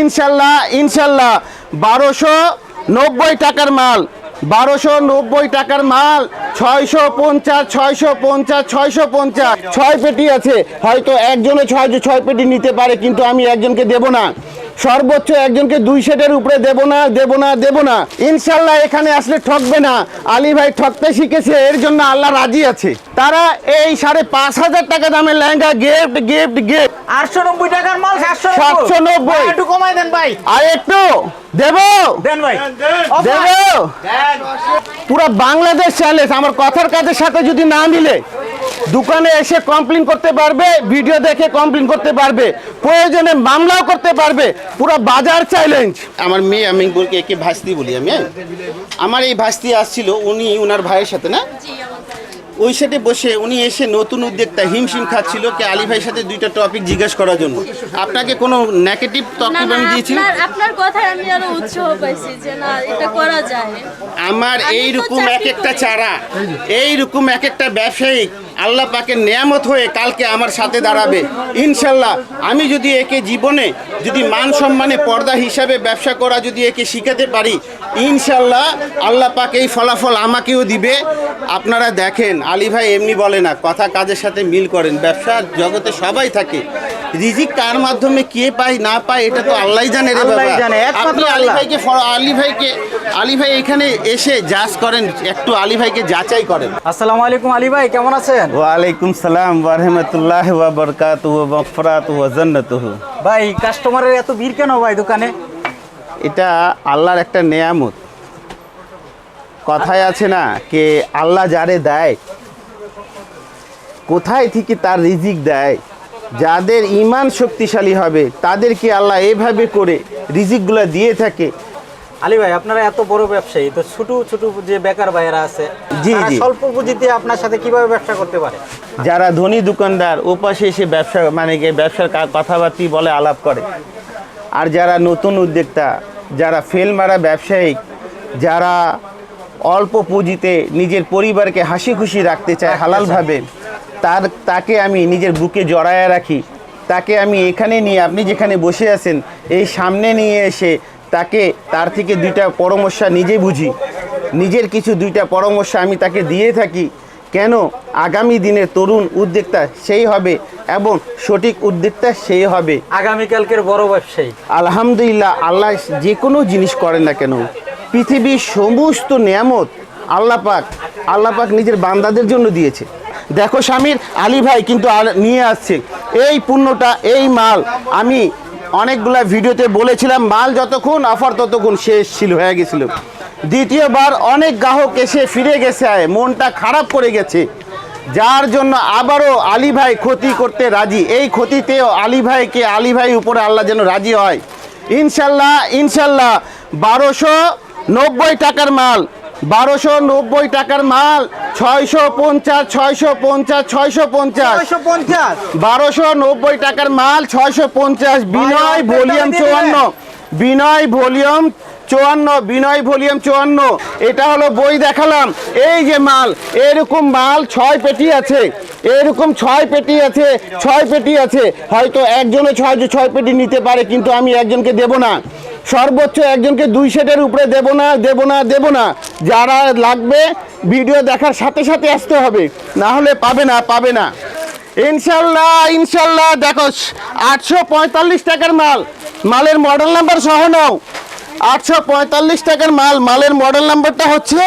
ইনশাল্লাহ ইনশাল্লাহ। বারোশো নব্বই টাকার মাল বারোশো নব্বই টাকার মাল। ছয়শো পঞ্চাশ ছয়শো পঞ্চাশ ছয়শো পঞ্চাশ। ছয় পেটি আছে। হয়তো একজনে ছয় ছয় পেটি নিতে পারে কিন্তু আমি একজনকে দেব না। সর্বোচ্চ একজনকে দুই সেটের উপরে দেব না দেব না দেব না। ইনশাল্লাহ এখানে আসলে ঠকবে না। আলী ভাই ঠকতে শিখেছে এর জন্য আল্লাহ রাজি আছে। তারা এই সাড়ে পাঁচ হাজার টাকা দামের লেহেঙ্গা গিফট গিফট গিফট আটশো নব্বই টাকার মাল সাতশো 790 ভাই, একটু কমাই দেন ভাই। আর একটু দেব? দেন ভাই। দেব। পুরো বাংলাদেশ চ্যালেঞ্জ আমার কথার কাজের সাথে যদি না মিলে দোকানে এসে কমপ্লেন করতে পারবে ভিডিও দেখে কমপ্লেন করতে পারবে প্রয়োজনে মামলাও করতে পারবে পুরো বাজার চ্যালেঞ্জ আমার মেয়ে আমি বলকে একে ভাস্তি বলি আমি হ্যাঁ? আমার এই ভাস্তি আসছিল উনি ওনার ভাইয়ের সাথে না ওই সাথে বসে উনি এসে নতুন উদ্যোক্তা হিমশিম খাচ্ছিল কে আলী ভাইয়ের সাথে দুইটা টপিক জিজ্ঞেস করার জন্য। আপনাকে কোনো নেগেটিভ তকলিফ আমি দিয়েছিলাম? আপনার কথায় আমি আরও উৎসাহ পাইছি যে না এটা করা যায়। আমার এই রকম এক একটা চারা এই রকম এক একটা ব্যবসায়ী আল্লাহ পাকের নিয়ামত হয়ে কালকে আমার সাথে দাঁড়াবে। ইনশাল্লাহ আমি যদি একে জীবনে যদি মান সম্মানে পর্দা হিসাবে ব্যবসা করা যদি একে শিখাতে পারি ইনশাল্লাহ আল্লাহ পাক এই ফলাফল আমাকেও দিবে। আপনারা দেখেন আলী ভাই এমনি বলে না কথা কাজের সাথে মিল করেন ব্যবসার জগতে সবাই থাকে। রিজিক কার মাধ্যমে কে পায় না পায় এটা তো আল্লাহই জানে রে বাবা। আপনি আলী ভাইকে আলী ভাইকে আলী ভাই এখানে এসে যাচ করেন একটু আলী ভাইকে যাচাই করেন। আসসালামু আলাইকুম আলী ভাই কেমন আছেন? ওয়ালাইকুম সালাম ওয়ারহমতুল্লাহ ওয়া বারকাতুহু ওয়া মাগফিরাতুহু ওয়া জান্নাতুহু। ভাই কাস্টমারের এত ভিড় কেন ভাই দোকানে? এটা আল্লাহর একটা নেয়ামত। কথায় আছে না কে আল্লাহ যারে দেয় কোথায় থেকে তার রিজিক দেয় যাদের ইমান শক্তিশালী হবে তাদেরকে আল্লাহ এভাবে করে রিজিকগুলো দিয়ে থাকে। আলী ভাই আপনারা এত বড় ব্যবসায়ী তো ছোট ছোট যে বেকার ভাইয়েরা আছে জি, জি। স্বল্প পুঁজিতে আপনার সাথে কীভাবে ব্যবসা করতে পারে? যারা ধনী দোকানদার ওপাশে এসে ব্যবসা মানে ব্যবসার কথাবার্তি বলে আলাপ করে। আর যারা নতুন উদ্যোক্তা যারা ফেল মারা ব্যবসায়ী যারা অল্প পুঁজিতে নিজের পরিবারকে হাসি খুশি রাখতে চায় হালালভাবে। তার তাকে আমি নিজের বুকে জড়ায় রাখি। তাকে আমি এখানে নিয়ে আপনি যেখানে বসে আছেন এই সামনে নিয়ে এসে তাকে তার থেকে দুইটা পরামর্শ নিজে বুঝি। নিজের কিছু দুইটা পরামর্শ আমি তাকে দিয়ে থাকি। কেন? আগামী দিনের তরুণ উদ্যোক্তা সেই হবে এবং সঠিক উদ্যোক্তা সেই হবে। আগামীকালকের বড় ব্যবসায়ী। আলহামদুলিল্লাহ আল্লাহ যে কোনো জিনিস করেন না কেন। পৃথিবীর সমস্ত নিয়ামত আল্লাহ পাক আল্লাহ পাক নিজের বান্দাদের জন্য দিয়েছে। দেখো স্বামীর আলী ভাই কিন্তু নিয়ে আসছে। এই পণ্যটা, এই মাল, আমি অনেকগুলা ভিডিওতে বলেছিলাম, মাল যতক্ষণ, অফার ততক্ষণ শেষ ছিল, হয়ে গেছিল। দ্বিতীয়বার অনেক গ্রাহক এসে ফিরে গেছে মনটা খারাপ করে গেছে। যার জন্য আবারও আলী ভাই ক্ষতি করতে রাজি। এই ক্ষতিতেও আলী ভাইকে, আলী ভাই উপরে আল্লাহ যেন রাজি হয়। ইনশাল্লাহ ইনশাল্লাহ, বারোশো নব্বই টাকার মাল বারোশো নব্বই টাকার মাল ছয়শো পঞ্চাশ ছয়শো পঞ্চাশ ছয়শো পঞ্চাশ। পঞ্চাশ। বারোশো নব্বই টাকার মাল ছয়শো পঞ্চাশ বিনয় ভলিউম চুয়ান্ন। বিনয় ভলিউম চুয়ান্ন বিনয় ভলিউম চুয়ান্ন। এটা হলো বই দেখালাম। এই যে মাল এরকম মাল ছয় পেটি আছে। এরকম ছয় পেটি আছে, ছয় পেটি আছে। হয়তো একজনে ছয় ছয় পেটি নিতে পারে, কিন্তু আমি একজনকে দেব না। সর্বোচ্চ একজনকে দুই সেটের উপরে দেব না দেব না দেব না। যারা লাগবে, ভিডিও দেখার সাথে সাথে আসতে হবে। না হলে পাবে না পাবে না। ইনশাল্লাহ ইনশাল্লাহ, দেখো, আটশো পঁয়তাল্লিশ টাকার মাল। মালের মডেল নাম্বার সহ নাও। আটশো পঁয়তাল্লিশ টাকার মাল, মালের মডেল নাম্বারটা হচ্ছে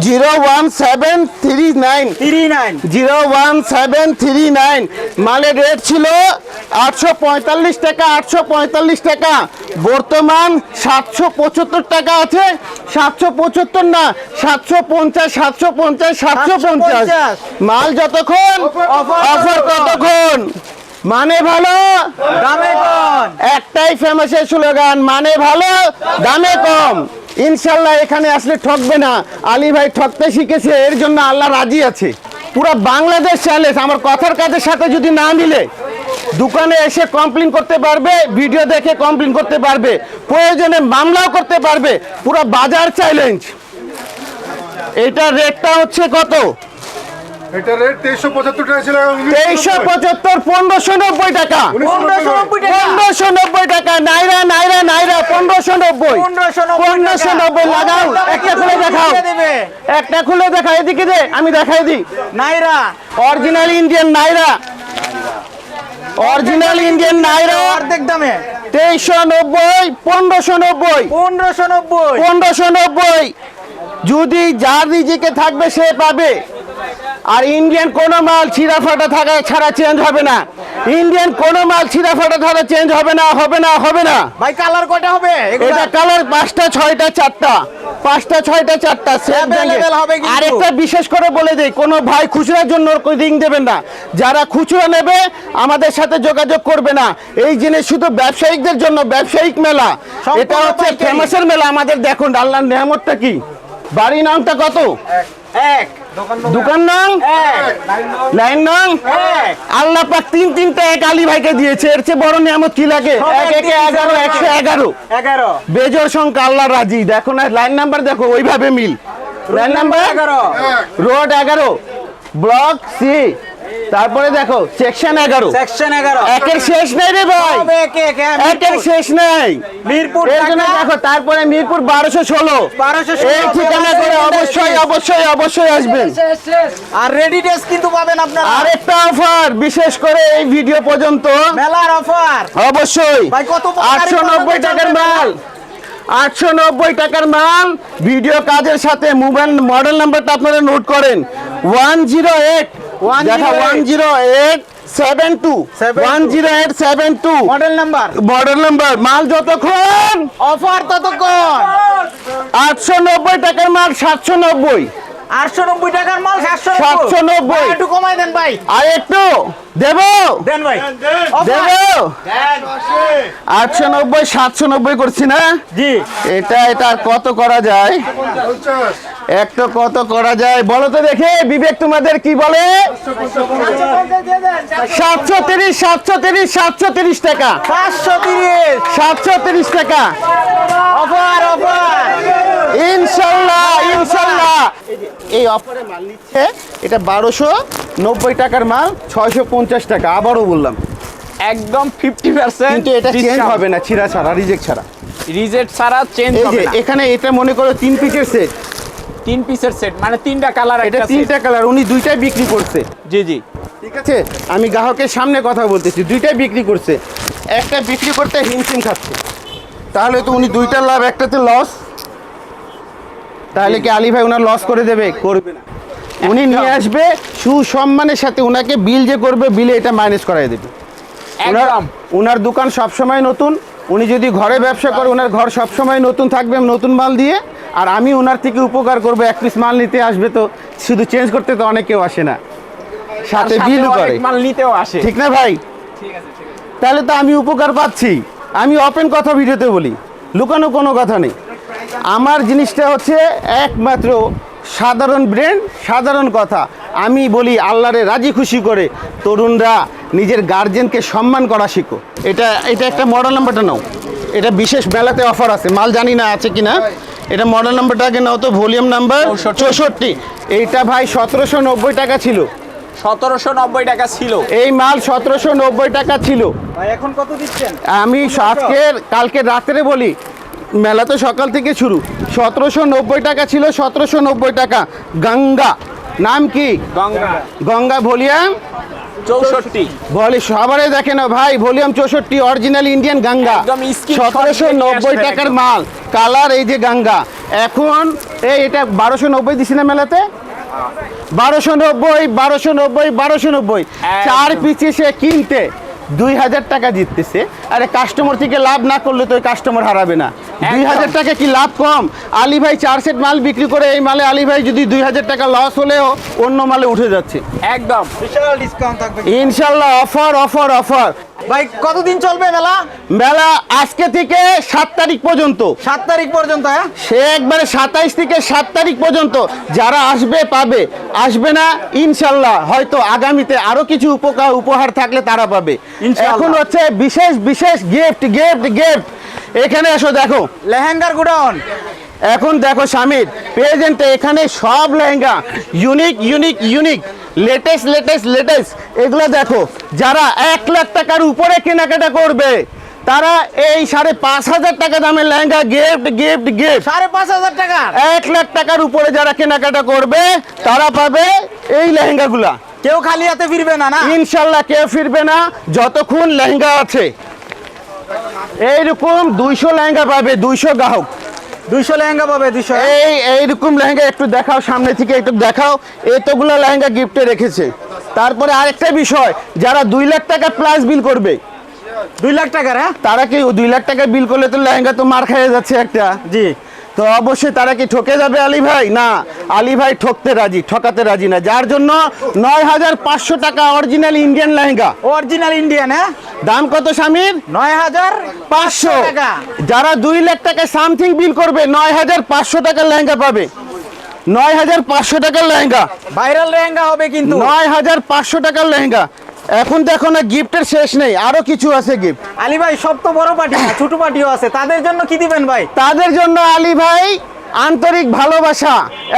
zero one seven three nine. Three nine. Zero one seven three nine. মালের রেট ছিল আটশো পঁয়তাল্লিশ টাকা আটশো পঁয়তাল্লিশ টাকা। বর্তমান সাতশো পঁচাত্তর টাকা আছে। সাতশো পঁচাত্তর না সাতশো পঞ্চাশ সাতশো পঞ্চাশ সাতশো পঞ্চাশ। 750 মাল যতক্ষণ অফার ততক্ষণ মানে ভালো? দামে কম। একটাই ফেমাসের স্লোগান মানে ভালো দামে কম। ইনশাল্লাহ এখানে আসলে ঠকবে না। আলী ভাই ঠকতে শিখেছে, এর জন্য আল্লাহ রাজি আছে। পুরো বাংলাদেশ চ্যালেঞ্জ আমার কথার কাজের সাথে যদি না মিলে, দোকানে এসে কমপ্লেন করতে পারবে ভিডিও দেখে কমপ্লেন করতে পারবে, প্রয়োজনে মামলাও করতে পারবে, পুরো বাজার চ্যালেঞ্জ এটার রেটটা হচ্ছে কত? এটা রেট টাকা ছিল তেইশশো পঁচাত্তর পনেরোশো নব্বই টাকা। নাইরা নাইরা নাইরা পনেরোশো নব্বই। পনেরোশো নব্বই পনেরোশো টাকা। নব্বই লাগাও একটা খুলে দেখাও। একটা খুলে দেখাও এদিকে দে আমি দেখাই দিই। Naira. Original Indian Naira. Original Indian Naira. অর্ধেক দামে। তেইশশো নব্বই পনেরোশো নব্বই। পনেরোশো নব্বই। পনেরোশো নব্বই। যদি যার রিজিকে থাকবে সে পাবে। আর ইন্ডিয়ান কোনো মাল ছিঁড়া ফাটা থাকা ছাড়া চেঞ্জ হবে না। ইন্ডিয়ান কোনো মাল ছিঁড়া ফাটা ছাড়া চেঞ্জ হবে না হবে না হবে না। ভাই কালার কয়টা হবে? এটা কালার পাঁচটা ছয়টা চারটা। পাঁচটা ছয়টা চারটা হবে কিন্তু। আরেকটা বিশেষ করে বলে দেই কোনো ভাই খুচরার জন্য রিং দেবেন না। যারা খুচরা নেবে আমাদের সাথে যোগাযোগ করবে না। এই জিনিস শুধু ব্যবসায়িকদের জন্য ব্যবসায়িক মেলা। এটা হচ্ছে ফেমাসের মেলা। আমাদের দেখুন আল্লাহর নেহামতটা কি? বাড়ি নামটা কত? এক। দোকান এক। লাইন নং? আল্লাহ পাক তিন তিনটা এক আলী ভাইকে দিয়েছে। এর চেয়ে বড় নিয়ামত কি লাগে? এক একে এগারো একশো এগারো। এগারো। বেজোর সংখ্যা আল্লাহ রাজি। দেখো না লাইন নাম্বার দেখো ওইভাবে মিল। Line number? এগারো। রোড এগারো। Block C. তারপরে দেখো সেকশন এগারো। সেকশন এগারো। একের শেষ নেই রে ভাই। হ্যাঁ, একের শেষ নেই। মিরপুর দেখো তারপরে মিরপুর বারোশো ষোলো। 1216 এই ঠিকানা করে অবশ্যই অবশ্যই অবশ্যই আসবেন। আর রেডি ড্রেস কিন্তু পাবেন আপনারা। আরেকটা অফার বিশেষ করে এই ভিডিও পর্যন্ত। মেলার অফার অবশ্যই। ভাই, কত আটশো নব্বই টাকার? মাল। আটশো নব্বই টাকার মাল। ভিডিও কাজের সাথে মোবাইল মডেল নাম্বারটা আপনারা নোট করেন। ওয়ান জিরো এইট দেখা one zero eight seven two one zero eight seven two model number model number মাল যতক্ষণ? অফার ততক্ষণ। আটশো নব্বই টাকার মাল সাতশো নব্বই। আটশো নব্বই টাকার মাল সাতশো 790 একটু কমাই দেন ভাই। আর একটু দেব? দেন ভাই। দেব? নব্বই সাতশো নব্বই করছি না? জি। এটা এটা কত করা যায়? একটা কত করা যায়? বলো তো দেখে বিবেক তোমাদের কি বলে? সাতশো তিরিশ সাতশো তিরিশ সাতশো তিরিশ টাকা। পাঁচশো তিরিশ। সাতশো তিরিশ টাকা। Offer offer. ইনশাল্লাহ ইনশাল্লাহ। এই অফারে মাল নিচ্ছে। এটা বারোশো নব্বই টাকার মাল ছয়শো পঞ্চাশ টাকা। আবারও বললাম। একদম ফিফটি পার্সেন্ট কিন্তু এটা চেঞ্জ হবে না ছিঁড়া ছাড়া রিজেক্ট ছাড়া। রিজেক্ট ছাড়া চেঞ্জ হবে না। এখানে এটা মনে করো তিন পিসের সেট তিন পিসের সেট মানে তিনটা কালার এটা তিনটা কালার উনি দুইটাই বিক্রি করছে। জি জি। ঠিক আছে? আমি গ্রাহকের সামনে কথা বলতেছি দুইটাই বিক্রি করছে। একটা বিক্রি করতে হিমশিম খাচ্ছে। তাহলে তো উনি দুইটা লাভ একটাতে লস তাহলে কি আলী ভাই ওনার লস করে দেবে? করবে না। উনি নিয়ে আসবে সুসম্মানের সাথে ওনাকে বিল যে করবে বিলে এটা মাইনাস করাই দেবে। ওনার দোকান সবসময় নতুন উনি যদি ঘরে ব্যবসা করে ওনার ঘর সবসময় নতুন থাকবে নতুন মাল দিয়ে আর আমি ওনার থেকে উপকার করব এক পিস মাল নিতে আসবে তো শুধু চেঞ্জ করতে তো অনেকেও আসে না। সাথে সাথে বিল করে। মাল নিতেও আসে। ঠিক না ভাই? তাহলে তো আমি উপকার পাচ্ছি। আমি ওপেন কথা ভিডিওতে বলি। লুকানো কোনো কথা নেই। আমার জিনিসটা হচ্ছে একমাত্র সাধারণ ব্রেন সাধারণ কথা। আমি বলি আল্লাহরে রাজি খুশি করে তরুণরা নিজের গার্জেনকে সম্মান করা শিখো এটা এটা একটা মডেল নাম্বারটা নাও। এটা বিশেষ বেলাতে অফার আছে। মাল জানি না আছে কিনা। এটা মডেল নাম্বারটা আগে নাও তো ভলিউম নাম্বার চৌষট্টি। এইটা ভাই সতেরোশো নব্বই টাকা ছিল। সতেরোশো নব্বই টাকা ছিল। এই মাল সতেরোশো নব্বই টাকা ছিল। এখন কত দিচ্ছেন? আমি আজকের কালকে রাত্রে বলি মেলা তো সকাল থেকে শুরু। সতেরোশো নব্বই টাকা ছিল সতেরোশো নব্বই টাকা। গঙ্গা। নাম কি? গঙ্গা। গঙ্গা ভলিউম? চৌষট্টি। বলে সবারই দেখে না ভাই ভলিউম চৌষট্টি অরিজিনাল ইন্ডিয়ান গঙ্গা। সতেরোশো নব্বই টাকার মাল কালার এই যে গঙ্গা। এখন এই এটা বারোশো নব্বই দিছি না মেলাতে? বারোশো নব্বই বারোশো নব্বই বারোশো নব্বই। চার পিসে সে কিনতে দুই হাজার টাকা জিততেছে। আরে কাস্টমার থেকে লাভ না করলে তো ওই কাস্টমার হারাবে না। দুই হাজার টাকা কি লাভ কম? আলী ভাই চার সেট মাল বিক্রি করে এই মালে আলী ভাই যদি দুই হাজার টাকা লস হলেও অন্য মালে উঠে যাচ্ছে। একদম। বিশাল ডিসকাউন্ট থাকবে। ইনশাল্লাহ অফার অফার অফার ভাই কতদিন চলবে মেলা? মেলা আজকে থেকে সাত তারিখ পর্যন্ত। সাত তারিখ পর্যন্ত হ্যাঁ? সে একবারে সাতাইশ থেকে সাত তারিখ পর্যন্ত। যারা আসবে পাবে। আসবে না ইনশাল্লাহ হয়তো আগামীতে আরও কিছু উপকার উপহার থাকলে তারা পাবে। এখন হচ্ছে বিশেষ বিশেষ গিফট গিফট গিফট এখানে এসো দেখো। লেহেঙ্গার গুডাউন। এখন দেখো স্বামীর প্রেজেন্টে এখানে সব lehenga. Unique unique unique latest latest latest এগুলো দেখো যারা এক লাখ টাকার উপরে কেনাকাটা করবে তারা এই সাড়ে পাঁচ হাজার টাকা দামের লেহেঙ্গা গিফট গিফট গিফট সাড়ে পাঁচ হাজার টাকা? এক লাখ টাকার উপরে যারা কেনাকাটা করবে তারা পাবে এই লেহেঙ্গাগুলা। কেউ খালি হাতে ফিরবে না না? ইনশাল্লাহ কেউ ফিরবে না যতক্ষণ লেহেঙ্গা আছে। এইরকম দুইশো লেহেঙ্গা পাবে দুইশো গ্রাহক। দুইশো লেহেঙ্গা পাবে দুইশো। এই এইরকম লেহেঙ্গা একটু দেখাও সামনে থেকে একটু দেখাও। এতগুলো লেহেঙ্গা গিফটে রেখেছে। তারপরে আরেকটা বিষয় যারা দুই লাখ টাকা প্লাস বিল করবে। দুই লাখ টাকার হ্যাঁ? তারা কি দুই লাখ টাকা বিল করলে তো লেহেঙ্গা তো মার খাইয়ে যাচ্ছে একটা? জি। তো অবশ্যই তারা কি ঠকে যাবে আলী ভাই? না আলী ভাই ঠকতে রাজি ঠকাতে রাজি না। যার জন্য নয় হাজার পাঁচশো টাকা original Indian lehenga. Original Indian হ্যাঁ? দাম কত স্বামীর? নয় হাজার পাঁচশো টাকা। যারা দুই লাখ টাকা সামথিং বিল করবে নয় হাজার পাঁচশো টাকার লেহেঙ্গা পাবে। নয় হাজার পাঁচশো টাকার লেহেঙ্গা। ভাইরাল লেহেঙ্গা হবে কিন্তু। নয় হাজার পাঁচশো টাকার লেহেঙ্গা। এখন দেখো না গিফটের শেষ নেই আরও কিছু আছে গিফট আলী ভাই সব তো বড় পার্টি না ছোট পার্টিও আছে। তাদের জন্য কি দিবেন ভাই? তাদের জন্য আলী ভাই আন্তরিক ভালোবাসা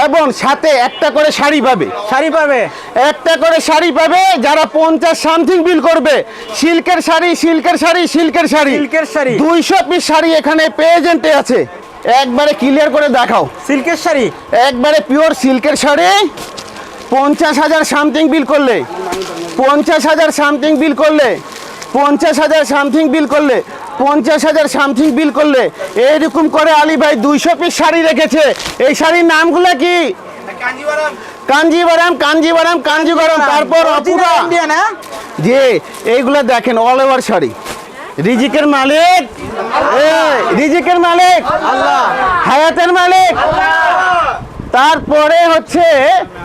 এবং সাথে একটা করে শাড়ি পাবে। শাড়ি পাবে? একটা করে শাড়ি পাবে যারা পঞ্চাশ সামথিং বিল করবে। সিল্কের শাড়ি সিল্কের শাড়ি সিল্কের শাড়ি। সিল্কের শাড়ি। দুইশো পিস শাড়ি এখানে প্রেজেন্টে আছে। একবারে ক্লিয়ার করে দেখাও। সিল্কের শাড়ি? একবারে পিওর সিল্কের শাড়ি। পঞ্চাশ হাজার সামথিং বিল করলে পঞ্চাশ হাজার সামথিং বিল করলে পঞ্চাশ হাজার সামথিং বিল করলে পঞ্চাশ হাজার সামথিং বিল করলে এইরকম করে আলী ভাই দুইশো পিস শাড়ি রেখেছে। এই শাড়ির নামগুলো কি? কাঞ্জিবারাম কাঞ্জিবারাম কাঞ্জিগরম তারপর অপুরা। ইন্ডিয়ান হ্যাঁ? যে এইগুলো দেখেন অল ওভার শাড়ি। রিজিকের মালিক। রিজিকের মালিক। হায়াতের মালিক। তারপরে হচ্ছে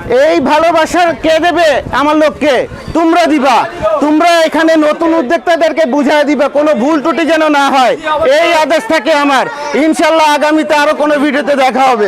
এই ভালোবাসার কে দেবে? আমার লোককে। তোমরা দিবা। তোমরা এখানে নতুন উদ্যোক্তাদেরকে বুঝায় দিবা। কোনো ভুল ত্রুটি যেন না হয়। এই আদেশ থাকে আমার। ইনশাল্লাহ আগামীতে আরও কোনো ভিডিওতে দেখা হবে।